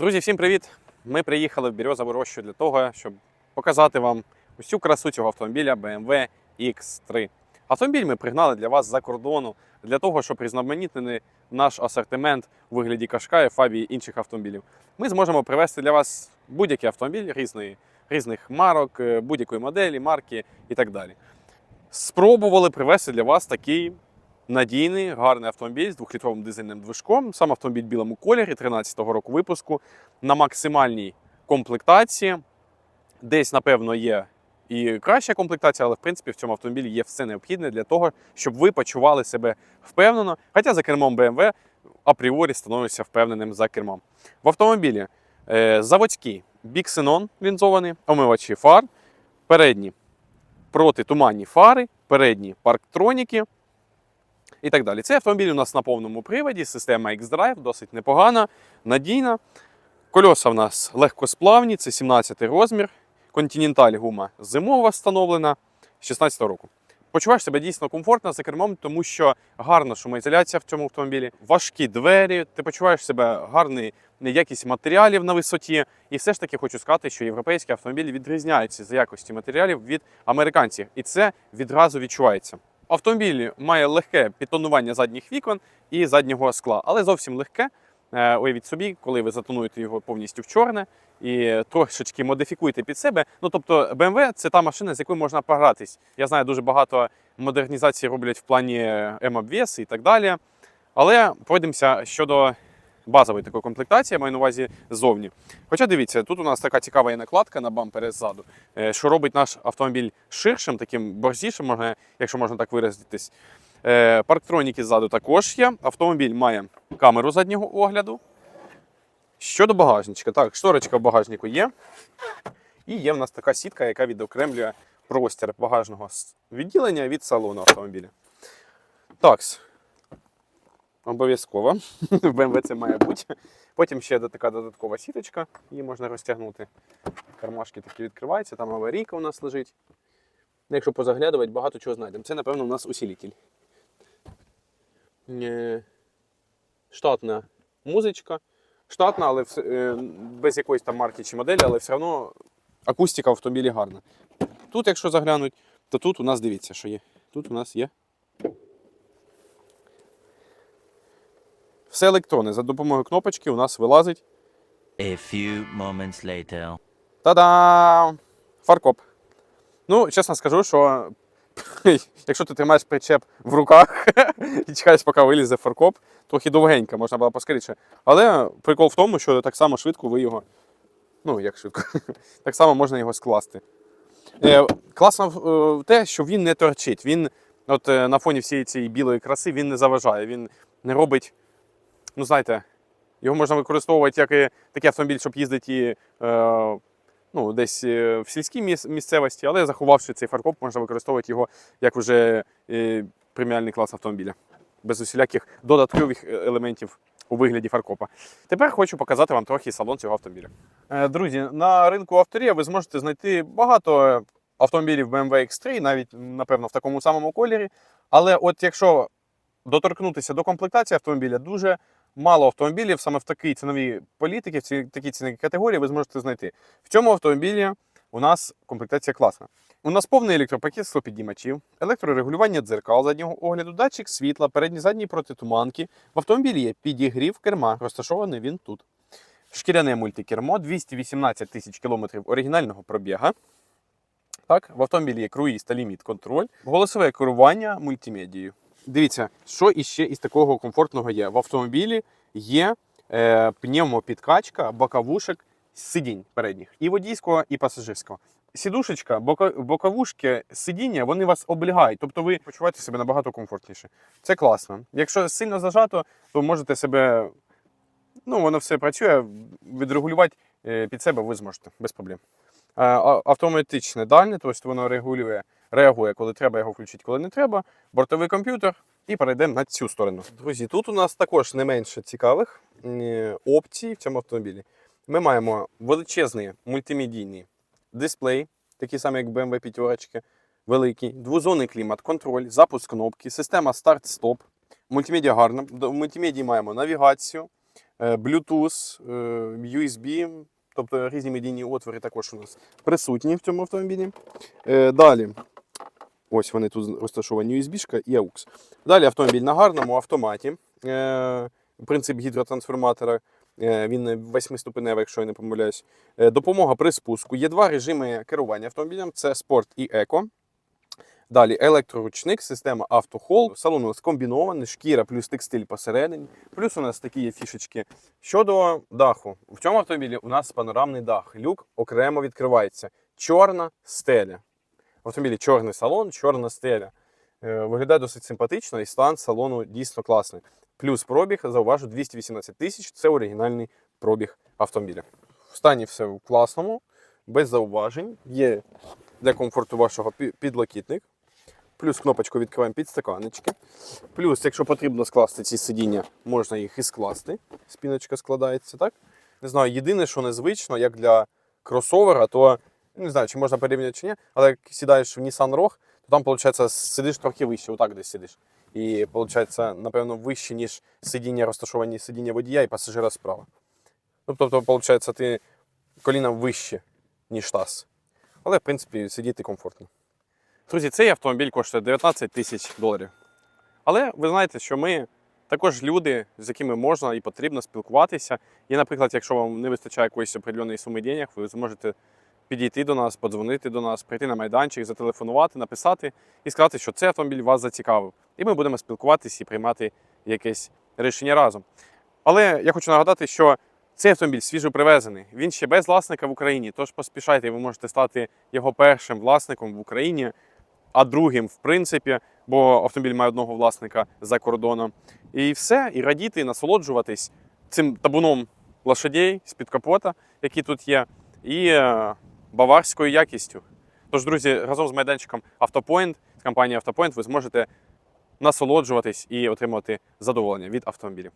Друзі, всім привіт! Ми приїхали в Березову рощу для того, щоб показати вам усю красу цього автомобіля BMW X3. Автомобіль ми пригнали для вас з-за кордону, для того, щоб різноманітнити наш асортимент у вигляді Кашкая, Фабії і інших автомобілів. Ми зможемо привезти для вас будь-який автомобіль різної, різних марок, е, будь-якої моделі, марки і так далі. Спробували привезти для вас такий надійний, гарний автомобіль з двохлітровим дизельним движком. Сам автомобіль в білому кольорі 13-го року випуску на максимальній комплектації. Десь, напевно, є і краща комплектація, але в принципі в цьому автомобілі є все необхідне для того, щоб ви почували себе впевнено. Хоча за кермом BMW апріорі становишся впевненим за кермом. В автомобілі е, заводський біксенон лінзований, омивачі фар, передні протитуманні фари, передні парктроніки і так далі. Цей автомобіль у нас на повному приводі, система X-Drive, досить непогана, надійна. Кольоса в нас легкосплавні, це 17 розмір. Континенталь гума зимова встановлена 16 року. Почуваєш себе дійсно комфортно за кермом, тому що гарна шумоізоляція в цьому автомобілі, важкі двері, ти почуваєш себе гарний якість матеріалів на висоті. І все ж таки хочу сказати, що європейські автомобілі відрізняються за якості матеріалів від американців, і це відразу відчувається. Автомобіль має легке підтонування задніх вікон і заднього скла, але зовсім легке. Е, Уявіть собі, коли ви затонуєте його повністю в чорне і трошечки модифікуєте під себе. Ну тобто BMW – це та машина, з якою можна погратись. Я знаю, дуже багато модернізацій роблять в плані М-обвіс і так далі. Але пройдемося щодо базової такої комплектації, я маю на увазі ззовні. Хоча дивіться, тут у нас така цікава є накладка на бампері ззаду, е, що робить наш автомобіль ширшим, таким борзішим, можна, якщо можна так виразитись. Е, Парктроніки ззаду також є. Автомобіль має камеру заднього огляду. Щодо багажничка, так, шторочка в багажнику є. І є в нас така сітка, яка відокремлює простір багажного відділення від салону автомобіля. Так, обов'язково. В BMW це має бути. Потім ще така додаткова сіточка, її можна розтягнути. Кармашки такі відкриваються, там аварійка у нас лежить. Якщо позаглядувати, багато чого знайдемо. Це, напевно, у нас усилитель. Е, Штатна музичка. Штатна, але е, без якоїсь там марки чи моделі, але все одно акустика в автомобілі гарна. Тут, якщо заглянуть, то тут у нас дивіться, що є. Тут у нас є. Все електронне. За допомогою кнопочки у нас вилазить. A few moments later. Та-дам! Фаркоп. Ну, чесно скажу, що якщо ти тримаєш причеп в руках і чекаєш, поки вилізе фаркоп, трохи довгенько, можна було поскоріше. Але прикол в тому, що так само швидко ви його. Ну, як швидко, так само можна його скласти. Е, класно е, те, що він не торчить. Він от е, на фоні всієї цієї білої краси він не заважає, він не робить, ну знаєте, його можна використовувати як і такий автомобіль, щоб їздити і, е, ну, десь е, в сільській місцевості, але заховавши цей фаркоп, можна використовувати його як вже е, преміальний клас автомобіля, без усіляких додаткових е, елементів у вигляді фаркопа. Тепер хочу показати вам трохи салон цього автомобіля. Е, Друзі, на ринку авторія ви зможете знайти багато автомобілів BMW X3, навіть, напевно, в такому самому кольорі. Але от якщо доторкнутися до комплектації автомобіля, дуже мало автомобілів саме в такій ціновій політиці, в такій ціновій категорії ви зможете знайти. В цьому автомобілі у нас комплектація класна. У нас повний електропакет склопідіймачів, електрорегулювання дзеркал заднього огляду, датчик світла, передні задні протитуманки. В автомобілі є підігрів керма, розташований він тут. Шкіряне мультикермо, 218 тисяч кілометрів оригінального пробіга. Так, в автомобілі є круїз та ліміт контроль, голосове керування мультимедією. Дивіться, що іще із такого комфортного є. В автомобілі є е, пневмопідкачка боковушек сидінь передніх, і водійського, і пасажирського. Сідушечка, боко- боковушки сидіння, вони вас облігають, тобто ви почуваєте себе набагато комфортніше. Це класно. Якщо сильно зажато, то можете себе. Ну, воно все працює, відрегулювати е, під себе ви зможете без проблем. Е, Автоматичне дальне, тобто воно регулює, реагує, коли треба його включити, коли не треба. Бортовий комп'ютер. І перейдемо на цю сторону. Друзі, тут у нас також не менше цікавих опцій в цьому автомобілі. Ми маємо величезний мультимедійний дисплей, такий самий, як BMW 5, великий, двозонний клімат, контроль, запуск кнопки, система старт-стоп. Мультимедіа гарна. В мультимедії маємо навігацію, е, Bluetooth, е, USB, тобто різні медійні отвори також у нас присутні в цьому автомобілі. Е, Далі, ось вони тут розташовані USB-шка і AUX. Далі автомобіль на гарному автоматі. Е, Принцип гідротрансформатора. Е, Він восьмиступеневий, якщо я не помиляюсь. Е, Допомога при спуску. Є два режими керування автомобілем: це спорт і еко. Далі електроручник, система автохол. Салон у нас комбінований, шкіра плюс текстиль посередині. Плюс у нас такі є фішечки. Щодо даху, в цьому автомобілі у нас панорамний дах. Люк окремо відкривається. Чорна стеля. В автомобілі чорний салон, чорна стеля. Е, Виглядає досить симпатично і стан салону дійсно класний. Плюс пробіг, зауважу, 218 тисяч це оригінальний пробіг автомобіля. В стані все в класному, без зауважень. Є для комфорту вашого пі- підлокітник. Плюс кнопочку відкриваємо підстаканнички. Плюс, якщо потрібно скласти ці сидіння, можна їх і скласти. Спіночка складається, так? Не знаю, єдине, що незвично, як для кросовера, то не знаю, чи можна порівняти чи ні, але як сідаєш в Nissan Rogue, то там, виходить, сидиш трохи вище, отак десь сидиш. І виходить, напевно, вище, ніж сидіння, розташовані сидіння водія і пасажира справа. Ну, тобто, виходить, ти коліном вище, ніж таз. Але, в принципі, сидіти комфортно. Друзі, цей автомобіль коштує 19 тисяч доларів. Але ви знаєте, що ми також люди, з якими можна і потрібно спілкуватися. І, наприклад, якщо вам не вистачає якоїсь определеної суми денег, ви зможете підійти до нас, подзвонити до нас, прийти на майданчик, зателефонувати, написати і сказати, що цей автомобіль вас зацікавив. І ми будемо спілкуватися і приймати якесь рішення разом. Але я хочу нагадати, що цей автомобіль свіжопривезений. Він ще без власника в Україні. Тож поспішайте, ви можете стати його першим власником в Україні, а другим, в принципі, бо автомобіль має одного власника за кордоном. І все, і радіти, і насолоджуватись цим табуном лошадей з-під капота, які тут є, і е, баварською якістю. Тож, друзі, разом з майданчиком Автопоінт, з компанією Автопоінт, ви зможете насолоджуватись і отримувати задоволення від автомобілів.